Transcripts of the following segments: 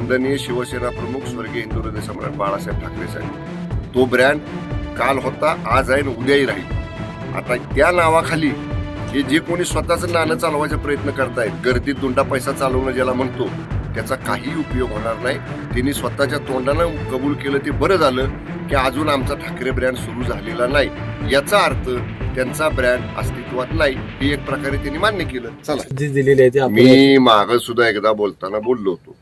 वंदनीय शिवसेना प्रमुख स्वर्गीय हिंदुहृदय सम्राट बाळासाहेब ठाकरे साहेब. तो ब्रँड काल होता आज आहे आणि उद्याही राहील. आता त्या नावाखाली हे जे कोणी स्वतःचं नाणं चालवायचा प्रयत्न करतायत गर्दीत दुंडा पैसा चालवणं ज्याला म्हणतो त्याचा काही उपयोग होणार नाही. त्यांनी स्वतःच्या तोंडानं कबूल केलं ते बरं झालं की अजून आमचा ठाकरे ब्रँड सुरू झालेला नाही. याचा अर्थ त्यांचा ब्रँड अस्तित्वात नाही हे एक प्रकारे त्यांनी मान्य केलं. चला. दिलेली आहे मी माग सुद्धा एकदा बोलताना बोललो होतो.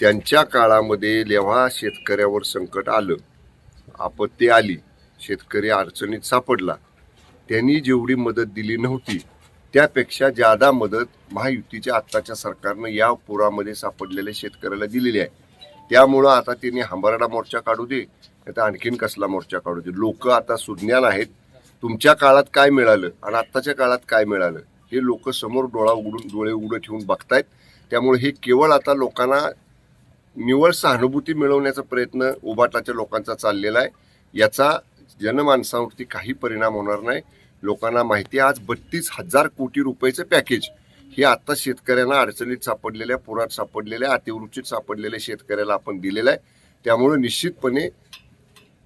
त्यांच्या काळामध्ये जेव्हा शेतकऱ्यावर संकट आलं. आपत्ती आली. शेतकरी अडचणीत सापडला. त्यांनी जेवढी मदत दिली नव्हती त्यापेक्षा जादा मदत महायुतीच्या आत्ताच्या सरकारनं या पुरामध्ये सापडलेल्या शेतकऱ्याला दिलेली आहे. त्यामुळं आता त्यांनी हंबराडा मोर्चा काढू दे आता आणखीन कसला मोर्चा काढू दे. लोक आता सुज्ञान आहेत. तुमच्या काळात काय मिळालं आणि आत्ताच्या काळात काय मिळालं हे लोक समोर डोळा उघडून डोळे उघडं ठेवून बघतायत. त्यामुळे हे केवळ आता लोकांना निवळ सहानुभूती मिळवण्याचा प्रयत्न उबाटाच्या लोकांचा चाललेला आहे. याचा जनमानसावरती काही परिणाम होणार नाही. लोकांना माहिती आज बत्तीस हजार कोटी रुपयाचं पॅकेज. हे आता शेतकऱ्यांना अडचणीत सापडलेल्या पुरात सापडलेल्या अतिवृष्टीत सापडलेल्या शेतकऱ्याला आपण दिलेलं आहे. त्यामुळे निश्चितपणे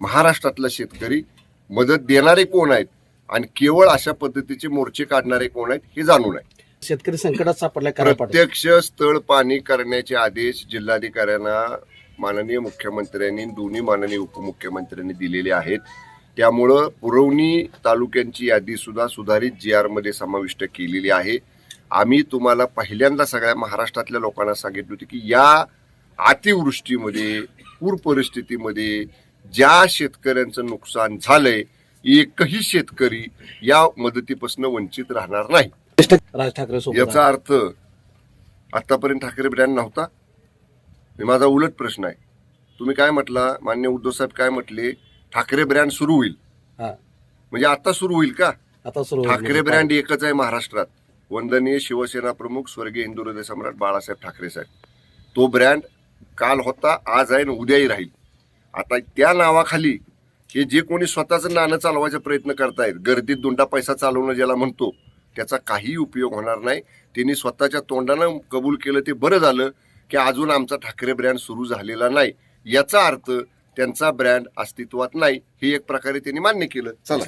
महाराष्ट्रातला शेतकरी मदत देणारे कोण आहेत? आणि केवळ अशा पद्धतीचे मोर्चे काढणारे कोण आहेत हे जाणून आहे. शेतकरी संकटात सापडलाय प्रत्यक्ष स्थळ पाणी करण्याचे आदेश जिल्हाधिकाऱ्यांना माननीय मुख्यमंत्र्यांनी दोन्ही माननीय उपमुख्यमंत्र्यांनी दिलेले आहेत. त्यामुळं पुरवणी तालुक्यांची यादी सुद्धा सुधारित जी आरमध्ये समाविष्ट केलेली आहे. आम्ही तुम्हाला पहिल्यांदा सगळ्या महाराष्ट्रातल्या लोकांना सांगितलं होतं की या अतिवृष्टीमध्ये पूर परिस्थितीमध्ये ज्या शेतकऱ्यांचं नुकसान झालंय एकही शेतकरी या मदतीपासून वंचित राहणार नाही. राज ठाकरे सोबत याचा अर्थ आतापर्यंत ठाकरे ब्रँड नव्हता. हे माझा उलट प्रश्न आहे. तुम्ही काय म्हटला? मान्य उद्धव साहेब काय म्हटले? ठाकरे ब्रँड सुरू होईल. हा. म्हणजे आता सुरू होईल का? आता सुरू होईल. ठाकरे ब्रँड एकच आहे महाराष्ट्रात. वंदनीय शिवसेना प्रमुख स्वर्गीय हिंदुहृदय सम्राट बाळासाहेब ठाकरे साहेब. तो ब्रँड काल होता आज आहे आणि उद्याही राहील. आता त्या नावाखाली हे जे कोणी स्वतःचं नाणं चालवायचा प्रयत्न करतायत गर्दीत दुंडा पैसा चालवणं ज्याला म्हणतो त्याचा काही उपयोग होणार नाही. त्यांनी स्वतःच्या तोंडानं कबूल केलं ते बरं झालं की अजून आमचा ठाकरे ब्रँड सुरू झालेला नाही. याचा अर्थ त्यांचा ब्रँड अस्तित्वात नाही. हे एक प्रकारे त्यांनी मान्य केलं. चला.